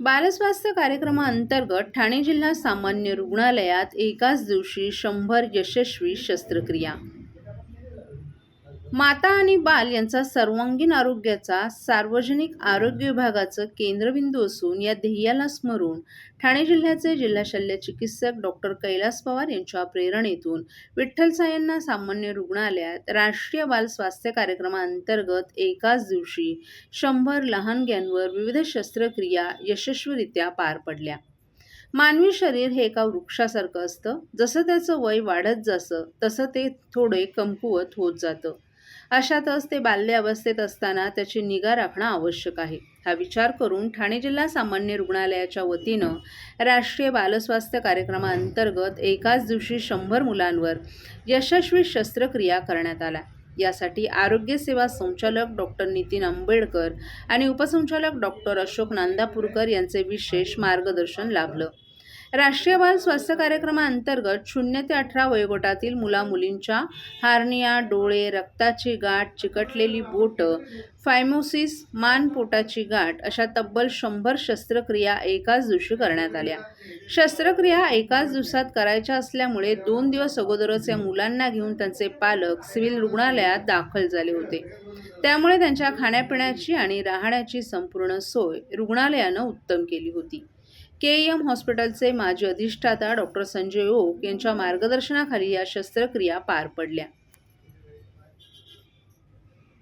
बालस्वास्थ्य कार्यक्रमाअंतर्गत ठाणे जिल्हा सामान्य रुग्णालयात एकाच दिवशी शंभर यशस्वी शस्त्रक्रिया माता आणि बाल यांचा सर्वांगीण आरोग्याचा सार्वजनिक आरोग्य विभागाचं केंद्रबिंदू असून या ध्येयाला स्मरून ठाणे जिल्ह्याचे जिल्हा शल्य चिकित्सक डॉक्टर कैलास पवार यांच्या प्रेरणेतून विठ्ठलसायांना सामान्य रुग्णालयात राष्ट्रीय बाल स्वास्थ्य कार्यक्रमाअंतर्गत एकाच दिवशी शंभर लहानग्यांवर विविध शस्त्रक्रिया यशस्वीरित्या पार पडल्या. मानवी शरीर हे एका वृक्षासारखं असतं. जसं त्याचं वय वाढत जसं तसं ते थोडे कमकुवत होत जातं. अशातच ते बाल्यावस्थेत असताना त्याची निगा राखणं आवश्यक आहे. हा विचार करून ठाणे जिल्हा सामान्य रुग्णालयाच्या वतीनं राष्ट्रीय बालस्वास्थ्य कार्यक्रमाअंतर्गत एकाच दिवशी शंभर मुलांवर यशस्वी शस्त्रक्रिया करण्यात आल्या यासाठी आरोग्य सेवा संचालक डॉक्टर नितीन आंबेडकर आणि उपसंचालक डॉक्टर अशोक नांदापूरकर यांचे विशेष मार्गदर्शन लाभलं. राष्ट्रीय बाल स्वास्थ्य कार्यक्रमाअंतर्गत शून्य ते अठरा वयोगटातील मुलामुलींच्या हार्निया डोळे रक्ताची गाठ चिकटलेली बोटं फायमोसिस मान पोटाची गाठ अशा तब्बल शंभर शस्त्रक्रिया एकाच दिवशी करण्यात आल्या. शस्त्रक्रिया एकाच दिवसात करायच्या असल्यामुळे दोन दिवस अगोदरच या मुलांना घेऊन त्यांचे पालक सिव्हिल रुग्णालयात दाखल झाले होते. त्यामुळे त्यांच्या खाण्यापिण्याची आणि राहण्याची संपूर्ण सोय रुग्णालयानं उत्तम केली होती. के एम हॉस्पिटलचे माजी अधिष्ठाता डॉक्टर संजय ओक यांच्या मार्गदर्शनाखाली या शस्त्रक्रिया पार पडल्या.